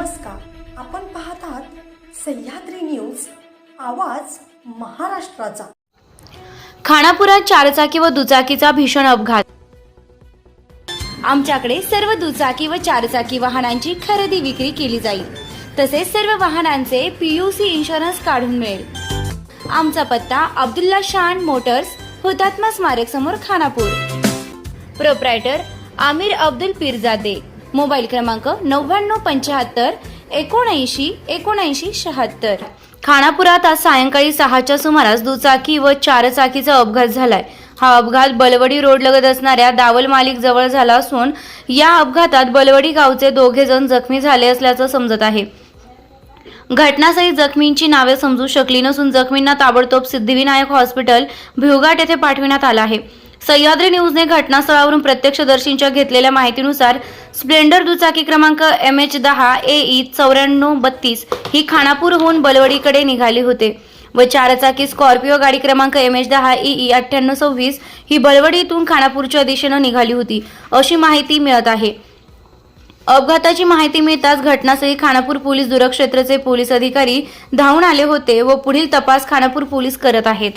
नमस्कार. आपण पाहत आहात सह्याद्री न्यूज आवाज महाराष्ट्राचा. खानापुरात चारचाकी व दुचाकीचा भीषण अपघात. आमच्याकडे सर्व दुचाकी व चारचाकी वाहनांची खरेदी विक्री केली जाईल. तसेच सर्व वाहनांचे पीयूसी इन्शुरन्स काढून मिळेल. आमचा पत्ता अब्दुल्ला शान मोटर्स हुतात्मा स्मारक समोर खानापूर. प्रोप्रायटर आमिर अब्दुल पीरजादे. मोबाईल क्रमांक नव्याण्णव पंच्याहत्तर एकोणऐंशी एकोणऐंशी शहात्तर. खानापुरात आज सायंकाळी सहाच्या सुमारास दुचाकी व चारचाकीचा अपघात झालाय. हा अपघात बलवडी रोड लगत असणाऱ्या दावल मालिक जवळ झाला असून या अपघातात बलवडी गावचे दोघे जण जखमी झाले असल्याचं समजत आहे. घटनास्थळी जखमींची नावे समजू शकली नसून जखमींना ताबडतोब सिद्धिविनायक हॉस्पिटल भिवघाट येथे पाठविण्यात आलं आहे. सह्याद्री न्यूजने घटनास्थळावरून प्रत्यक्षदर्शींच्या घेतलेल्या माहितीनुसार स्प्लेंडर दुचाकी क्रमांक एम एच दहा ए ई चौऱ्याण्णव बत्तीस ही खानापूरहून बलवडीकडे निघाली होते व चारचाकी स्कॉर्पिओ गाडी क्रमांक एम एच दहा ई ई अठ्ठ्याण्णव सव्वीस ही बलवडीतून खानापूरच्या दिशेनं निघाली होती अशी माहिती मिळत आहे. अपघाताची माहिती मिळताच घटनास्थळी खानापूर पोलीस दूरक्षेत्रचे पोलीस अधिकारी धावून आले होते व पुढील तपास खानापूर पोलीस करत आहेत.